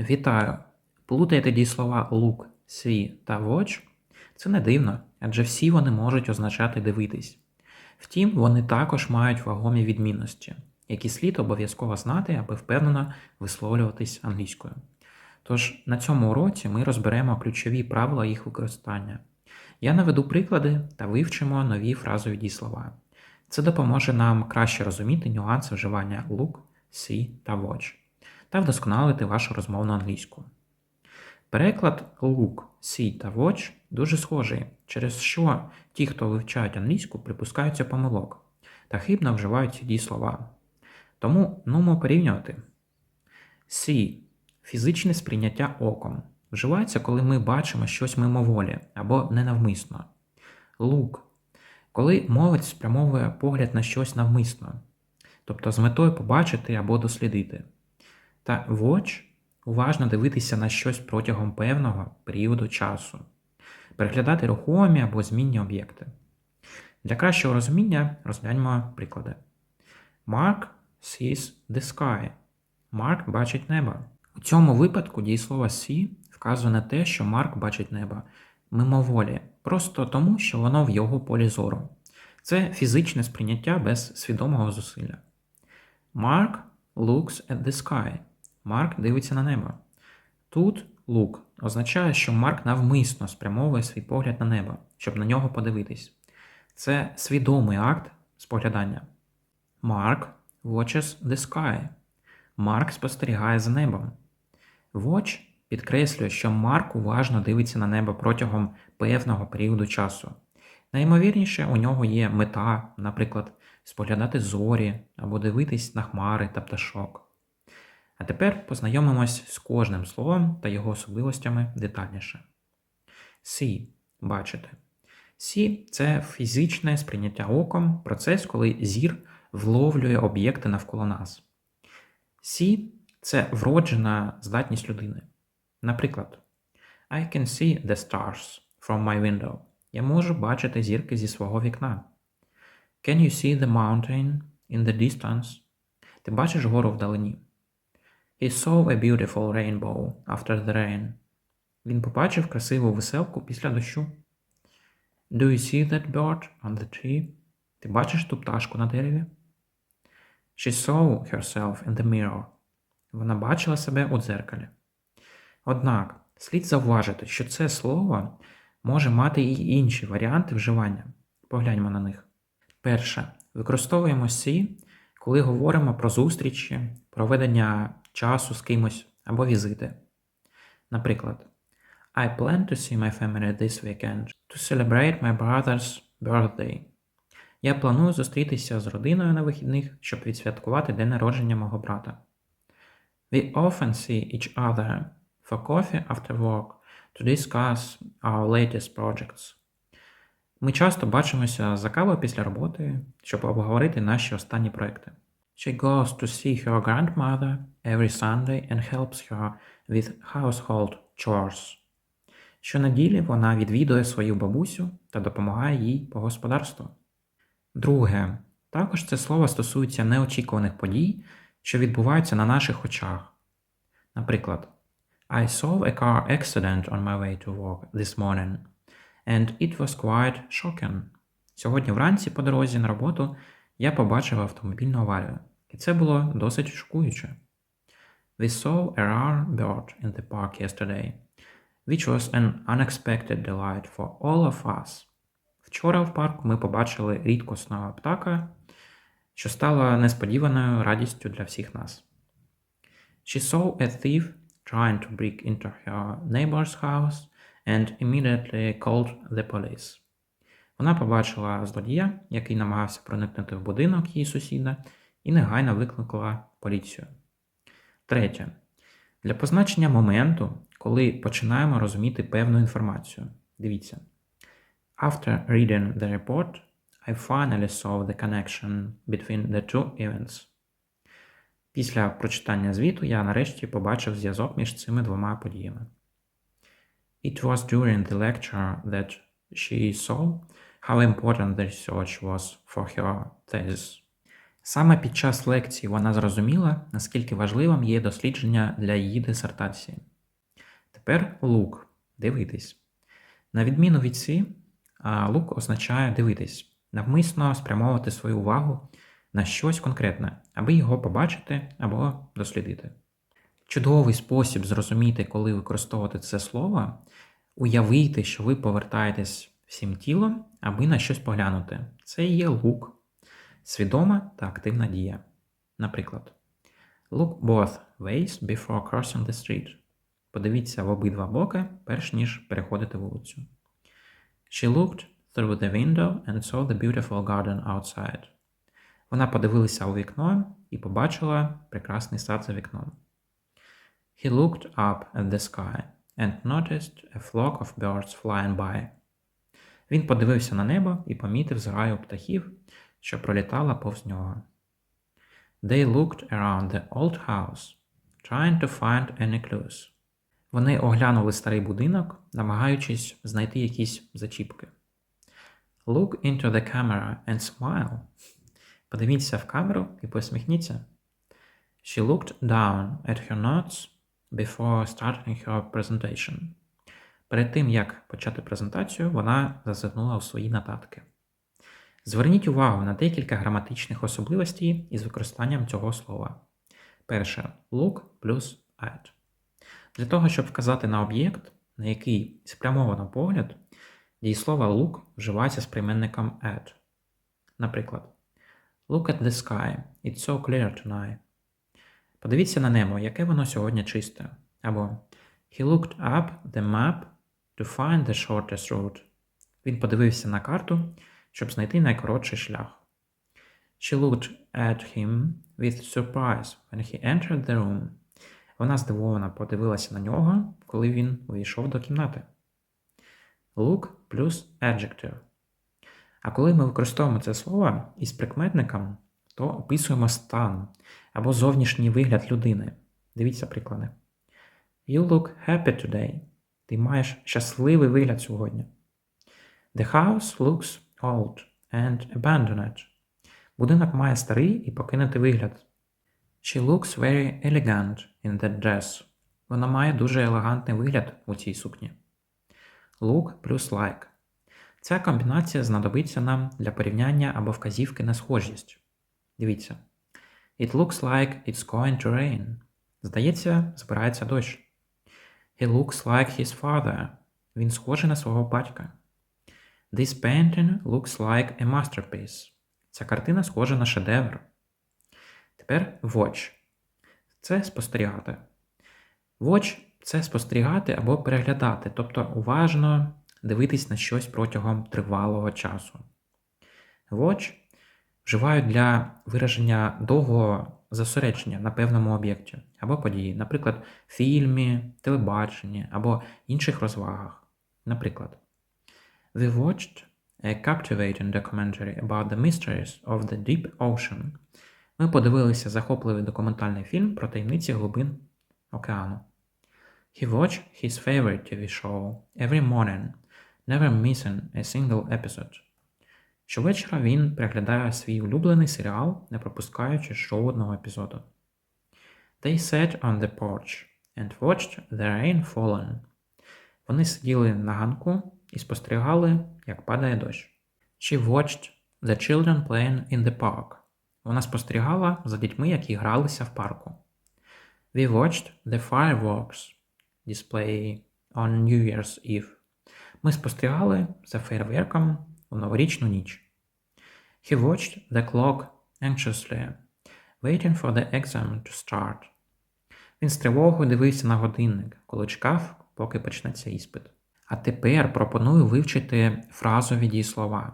Вітаю! Плутаєте дієслова look, see та watch? Це не дивно, адже всі вони можуть означати дивитись. Втім, вони також мають вагомі відмінності, які слід обов'язково знати, аби впевнено висловлюватись англійською. Тож на цьому уроці ми розберемо ключові правила їх використання. Я наведу приклади та вивчимо нові фразові дієслова. Це допоможе нам краще розуміти нюанси вживання look, see та watch та вдосконалити вашу розмовну англійську. Переклад look, see та watch дуже схожий, через що ті, хто вивчають англійську, припускаються помилок та хибно вживають ці дієслова. Тому нумо порівнювати. See – фізичне сприйняття оком. Вживається, коли ми бачимо щось мимоволі або ненавмисно. Look – коли мовець спрямовує погляд на щось навмисно, тобто з метою побачити або дослідити. Та watch – уважно дивитися на щось протягом певного періоду часу, переглядати рухомі або змінні об'єкти. Для кращого розуміння розгляньмо приклади. Mark sees the sky. Марк бачить небо. У цьому випадку дієслово see вказує на те, що Марк бачить небо мимоволі, просто тому, що воно в його полі зору. Це фізичне сприйняття без свідомого зусилля. Mark looks at the sky. Марк дивиться на небо. Тут look означає, що Марк навмисно спрямовує свій погляд на небо, щоб на нього подивитись. Це свідомий акт споглядання. Mark watches the sky. Марк спостерігає за небом. Watch підкреслює, що Марк уважно дивиться на небо протягом певного періоду часу. Найімовірніше, у нього є мета, наприклад, споглядати зорі або дивитись на хмари та пташок. А тепер познайомимось з кожним словом та його особливостями детальніше. See – бачити. See – це фізичне сприйняття оком, процес, коли зір вловлює об'єкти навколо нас. See – це вроджена здатність людини. Наприклад, I can see the stars from my window. Я можу бачити зірки зі свого вікна. Can you see the mountain in the distance? Ти бачиш гору вдалині. He saw a beautiful rainbow after the rain. Він побачив красиву веселку після дощу. Do you see that bird on the tree? Ти бачиш ту пташку на дереві? She saw herself in the mirror. Вона бачила себе у дзеркалі. Однак слід зауважити, що це слово може мати і інші варіанти вживання. Погляньмо на них. Перше. Використовуємо «see», коли говоримо про зустрічі, проведення часу з кимось або візити. Наприклад, I plan to see my family this weekend to celebrate my brother's birthday. Я планую зустрітися з родиною на вихідних, щоб відсвяткувати день народження мого брата. We often see each other for coffee after work to discuss our latest projects. Ми часто бачимося за кавою після роботи, щоб обговорити наші останні проекти. She goes to see her grandmother every Sunday and helps her with household chores. Щонеділі вона відвідує свою бабусю та допомагає їй по господарству. Друге, також це слово стосується неочікуваних подій, що відбуваються на наших очах. Наприклад, I saw a car accident on my way to work this morning, and it was quite shocking. Сьогодні вранці по дорозі на роботу я побачив автомобільну аварію, і це було досить шокуюче. We saw a rare bird in the park yesterday, which was an unexpected delight for all of us. Вчора в парку ми побачили рідкісного птака, що стало несподіваною радістю для всіх нас. She saw a thief trying to break into her neighbor's house and immediately called the police. Вона побачила злодія, який намагався проникнути в будинок її сусіда, і негайно викликала поліцію. Третє. Для позначення моменту, коли починаємо розуміти певну інформацію. Дивіться. After reading the report, I finally saw the connection between the two events. Після прочитання звіту я нарешті побачив зв'язок між цими двома подіями. It was during the lecture that she saw how important the research was for her thesis. Саме під час лекції вона зрозуміла, наскільки важливим є дослідження для її дисертації. Тепер look – дивитись. На відміну від а look означає дивитись, навмисно спрямовувати свою увагу на щось конкретне, аби його побачити або дослідити. Чудовий спосіб зрозуміти, коли використовувати це слово, уявити, що ви повертаєтесь всім тілом, аби на щось поглянути. Це є лук, свідома та активна дія. Наприклад, look both ways before crossing the street. Подивіться в обидва боки, перш ніж переходити вулицю. She looked through the window and saw the beautiful garden outside. Вона подивилася у вікно і побачила прекрасний сад за вікном. He looked up at the sky and noticed a flock of birds flying by. Він подивився на небо і помітив зграю птахів, що пролітала повз нього. They looked around the old house, trying to find any clues. Вони оглянули старий будинок, намагаючись знайти якісь зачіпки. Look into the camera and smile. Подивіться в камеру і посміхніться. She looked down at her notes before starting her presentation. Перед тим, як почати презентацію, вона зазирнула у свої нотатки. Зверніть увагу на декілька граматичних особливостей із використанням цього слова. Перше look плюс at. Для того, щоб вказати на об'єкт, на який спрямовано погляд, дієслово look вживається з прийменником at. Наприклад, Look at the sky, it's so clear tonight. Подивіться на небо, яке воно сьогодні чисте. Або He looked up the map to find the shortest route. Він подивився на карту, щоб знайти найкоротший шлях. She looked at him with surprise when he entered the room. Вона здивовано подивилася на нього, коли він увійшов до кімнати. Look плюс adjective. А коли ми використовуємо це слово із прикметником, то описуємо стан або зовнішній вигляд людини. Дивіться приклади. You look happy today. Ти маєш щасливий вигляд сьогодні. The house looks old and abandoned. Будинок має старий і покинутий вигляд. She looks very elegant in that dress. Вона має дуже елегантний вигляд у цій сукні. Look плюс like. Ця комбінація знадобиться нам для порівняння або вказівки на схожість. Дивіться. It looks like it's going to rain. Здається, збирається дощ. He looks like his father. Він схожий на свого батька. This painting looks like a masterpiece. Ця картина схожа на шедевр. Тепер watch. Це спостерігати. Watch це спостерігати або переглядати, тобто уважно дивитись на щось протягом тривалого часу. Watch вживають для вираження довгого зосередження на певному об'єкті або події, наприклад, фільмі, телебаченні або інших розвагах. Наприклад, We watched a captivating documentary about the mysteries of the deep ocean. Ми подивилися захопливий документальний фільм про таємниці глибин океану. He watched his favorite TV show every morning, never missing a single episode. Щовечора він переглядає свій улюблений серіал, не пропускаючи жодного епізоду. They sat on the porch and watched the rain falling. Вони сиділи на ганку і спостерігали, як падає дощ. She watched the children playing in the park. Вона спостерігала за дітьми, які гралися в парку. We watched the fireworks display on New Year's Eve. Ми спостерігали за фейерверком у новорічну ніч. He watched the clock anxiously, waiting for the exam to start. Він з тривогою дивився на годинник, коли чекав, поки почнеться іспит. А тепер пропоную вивчити фразові дієслова.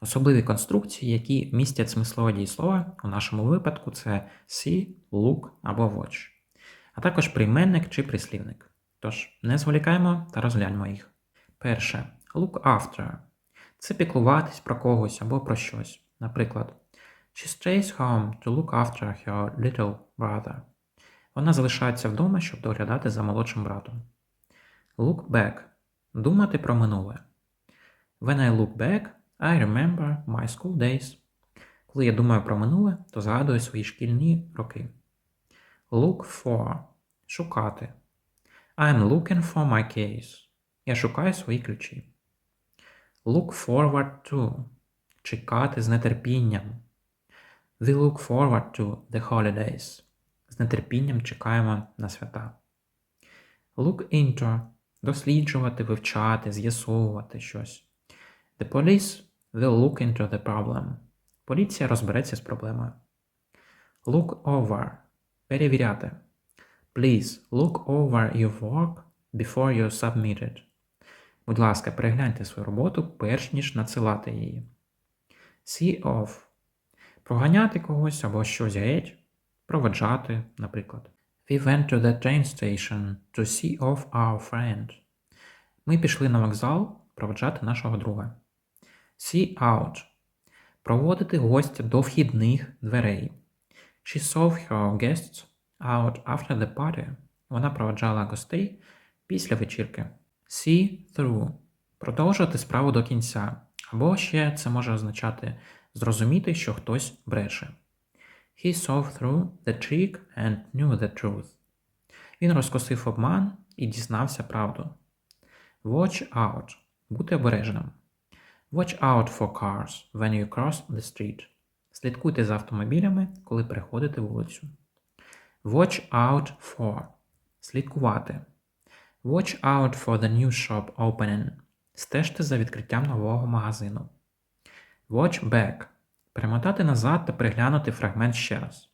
Особливі конструкції, які містять смислове дієслова, у нашому випадку це see, look або watch, а також прийменник чи прислівник. Тож, не зволікаємо та розгляньмо їх. Перше look after. Це піклуватись про когось або про щось. Наприклад, She stays home to look after her little brother. Вона залишається вдома, щоб доглядати за молодшим братом. Look back. Думати про минуле. When I look back, I remember my school days. Коли я думаю про минуле, то згадую свої шкільні роки. Look for шукати. I'm looking for my case. Я шукаю свої ключі. Look forward to чекати з нетерпінням. We look forward to the holidays. З нетерпінням чекаємо на свята. Look into досліджувати, вивчати, з'ясовувати щось. The police will look into the problem. Поліція розбереться з проблемою. Look over перевіряти. Please look over your work before you submit it. Будь ласка, перегляньте свою роботу, перш ніж надсилати її. See off проганяти когось або щось геть, проведжати, наприклад. We went to the train station to see off our friend. Ми пішли на вокзал проведжати нашого друга. See out проводити гостя до вхідних дверей. She saw her guests out after the party. Вона проведжала гостей після вечірки. See through продовжувати справу до кінця. Або ще це може означати зрозуміти, що хтось бреше. He saw through the trick and knew the truth. Він розкосив обман і дізнався правду. Watch out бути обережним. Watch out for cars when you cross the street. Слідкуйте за автомобілями, коли переходите вулицю. Watch out for слідкувати. Watch out for the new shop opening. Стежте за відкриттям нового магазину. Watch back перемотати назад та переглянути фрагмент ще раз.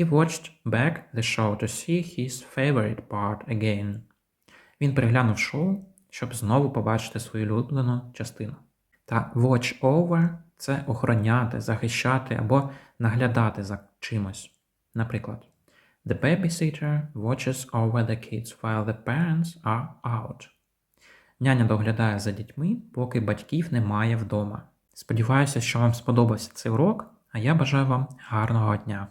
He watched back the show to see his favorite part again. Він переглянув шоу, щоб знову побачити свою улюблену частину. Та watch over це охороняти, захищати або наглядати за чимось. Наприклад, The babysitter watches over the kids while the parents are out. Няня доглядає за дітьми, поки батьків немає вдома. Сподіваюся, що вам сподобався цей урок, а я бажаю вам гарного дня.